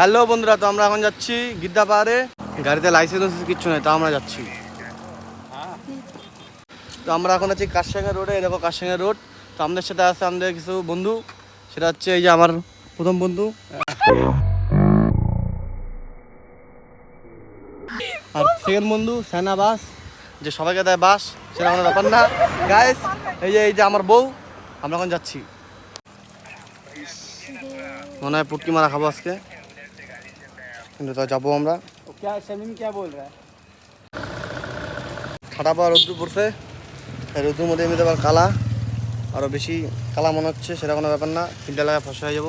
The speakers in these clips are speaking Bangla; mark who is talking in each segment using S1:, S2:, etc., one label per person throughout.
S1: হ্যালো বন্ধুরা, তো আমরা এখন যাচ্ছি গিদ্দা পাহাড়ে। গাড়িতে লাইসেন্স কিচ্ছু নেই, তা আমরা যাচ্ছি। তো আমরা এখন আছি কাশসাঙ্গা রোডে, এই দেখো কাশসাঙ্গা রোড। তো আমাদের সাথে আছে আমাদের কিছু বন্ধু, সেটা হচ্ছে এই যে আমার প্রথম বন্ধু। আর সেকেন্ড বন্ধু সেনা বাস, যে সবাইকে দেয় বাস, সেটা কোনো ব্যাপার না। গাইস এই যে এই যে আমার বউ, আমরা এখন যাচ্ছি। মনে হয় পুটকি মারা খাব আজকে। কিন্তু তা যাব আমরা। খাটাপা রোদ্দুর পড়ছে। রোদ্দুর মধ্যে এমনিতে আবার কালা। আরও বেশি কালা মনে হচ্ছে সেটা কোনো ব্যাপার না। তিনটা এলাকায় ফসা হয়ে যাব।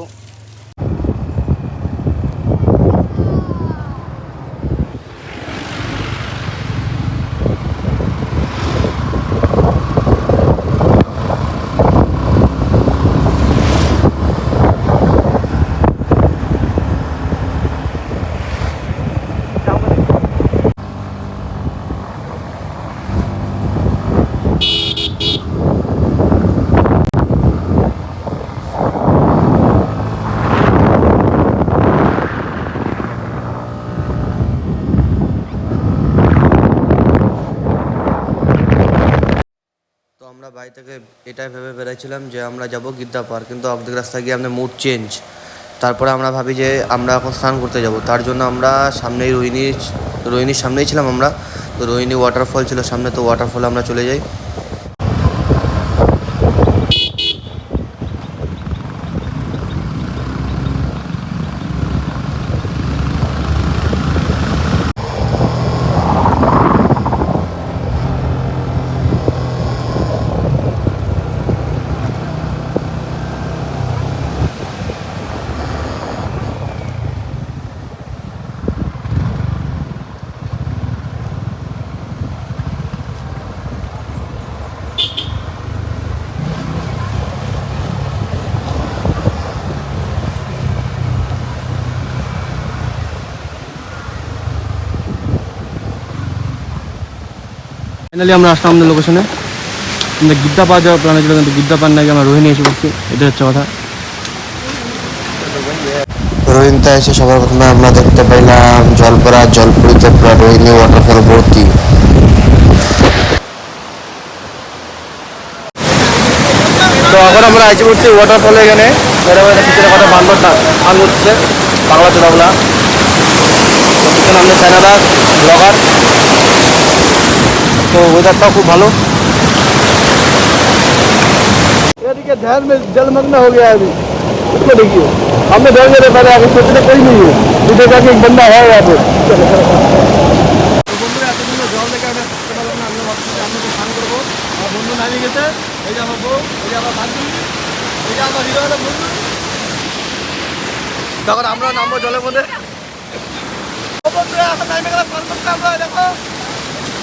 S1: আমরা বাড়ি থেকে এটাই ভেবে বেড়াইছিলাম যে আমরা যাব গিদ্দা পার্ক, কিন্তু অর্ধেক রাস্তা গিয়ে আমাদের মুড চেঞ্জ তারপরে আমরা ভাবি যে আমরা এখন স্নান করতে যাব। তার জন্য আমরা সামনেই রোহিণীর রোহিণীর সামনেই ছিলাম আমরা। তো রোহিণী ওয়াটারফল ছিল সামনে, তো ওয়াটারফলে আমরা চলে যাই। ফাইনালি আমরা আসলাম আমাদের লোকেশনে আমাদের গিদ্দা পাওয়া যাওয়ার প্ল্যান ছিল কিন্তু গিদ্দা পান নাকি আমরা রোহিণী এসে পড়ছি। এটা হচ্ছে কথা।
S2: রোহিণীতে এসে সবার প্রথমে আমরা দেখতে পাইলাম জলপরা জলপুরিতে পুরো রোহিণী ওয়াটারফল ভর্তি।
S1: তো এখন আমরা আইসি পড়ছি ওয়াটারফলে এখানে। পিছনে কথা বান্দর করছে বাংলা চোরাগুলা। তো পিছনে আমাদের চায়না দাস ব্লগার তো ওয়েদারটাও খুব ভালো
S3: के ध्यान में जलमग्न हो गया अभी उसको देखिए हमने डर गए थे पहले आगे सोचने कोई नहीं है ये देखा कि एक बंदा है यहाँ पे
S1: বন্ধুরা এতদিন জল দেখে আমরা থাকতে পারলাম না আমরা ভাবছি যে আমরা তো স্নান করবো আমার বন্ধু নামিয়ে গেছে এই যে আমার বউ এই যে আমার বান্ধবী এই যে আমার হিরো বন্ধু তখন আমরা নামবো জলের মধ্যে ও বন্ধুরা এখন নামে গেলাম কল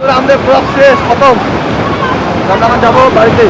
S1: তো আমরা শেষ খতম। আমরা যাব বাড়িতে।